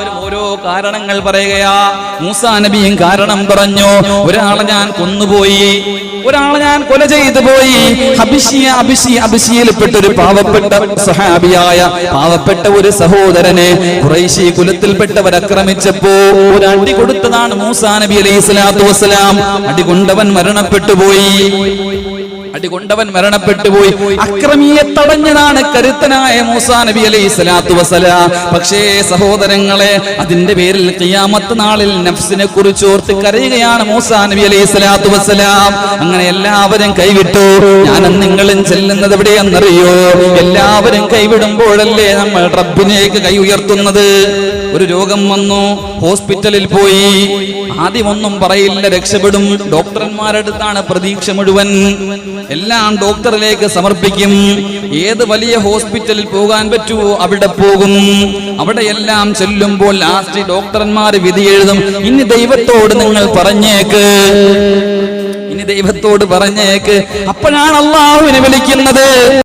എല്ലാവരും ഓരോ കാരണങ്ങൾ പറയുകയാ. മൂസാ നബിയും കാരണം പറഞ്ഞു ഒരാളെ ഞാൻ കൊന്നുപോയി ഒരാളെ ഞാൻ കൊല ചെയ്തു പോയി. അഭിഷിയ അഭിഷി അഭിഷിയിൽപ്പെട്ട ഒരു പാവപ്പെട്ട സഹാബിയായ പാവപ്പെട്ട ഒരു സഹോദരനെ കുറേശി കുലത്തിൽപ്പെട്ടവർ ആക്രമിച്ചപ്പോ ഒരു അടി കൊടുത്തതാണ് മൂസാ നബി അലൈഹി സ്വലാത്തു വസ്സലാം. അടി കൊണ്ടവൻ മരണപ്പെട്ടു പോയി. അടി കൊണ്ടവൻ മരണപ്പെട്ടു പോയി അക്രമിയെ തടഞ്ഞതാണ് കരുത്തനായ മൂസാ നബി അലൈഹി സ്വലാത്തു വസ്സലാം. പക്ഷേ സഹോദരങ്ങളെ അതിന്റെ പേരിൽ കിയാമത്ത് നാളിൽ നഫ്സിനെ കുറിച്ച് ഓർത്ത് കരയുകയാണ് മൂസാ നബി അലൈഹി സ്വലാത്തു വസ്സലാം. അങ്ങനെ എല്ലാവരും കൈവിട്ടു. ഞാനും നിങ്ങളും ചെല്ലുന്നത് എവിടെയെന്നറിയോ? എല്ലാവരും കൈവിടുമ്പോഴല്ലേ നമ്മൾ റബ്ബിനേക്ക് കൈ ഉയർത്തുന്നത്? ഒരു രോഗം വന്നു ഹോസ്പിറ്റലിൽ പോയി. ആദ്യമൊന്നും പറയില്ല രക്ഷപ്പെടും. ഡോക്ടർമാരടുത്താണ് പ്രതീക്ഷ മുഴുവൻ. എല്ലാം ഡോക്ടറിലേക്ക് സമർപ്പിക്കും. ഏത് വലിയ ഹോസ്പിറ്റലിൽ പോകാൻ പറ്റുമോ അവിടെ പോകും. അവിടെ എല്ലാം ചെല്ലുമ്പോൾ ലാസ്റ്റ് ഡോക്ടർമാർ വിധി എഴുതും. ഇനി ദൈവത്തോട് നിങ്ങൾ പറഞ്ഞേക്ക്. ഇനി ദൈവത്തോട് പറഞ്ഞേക്ക്. അപ്പോഴാണ് അള്ളാഹുവിനെ വിളിക്കുന്നത്.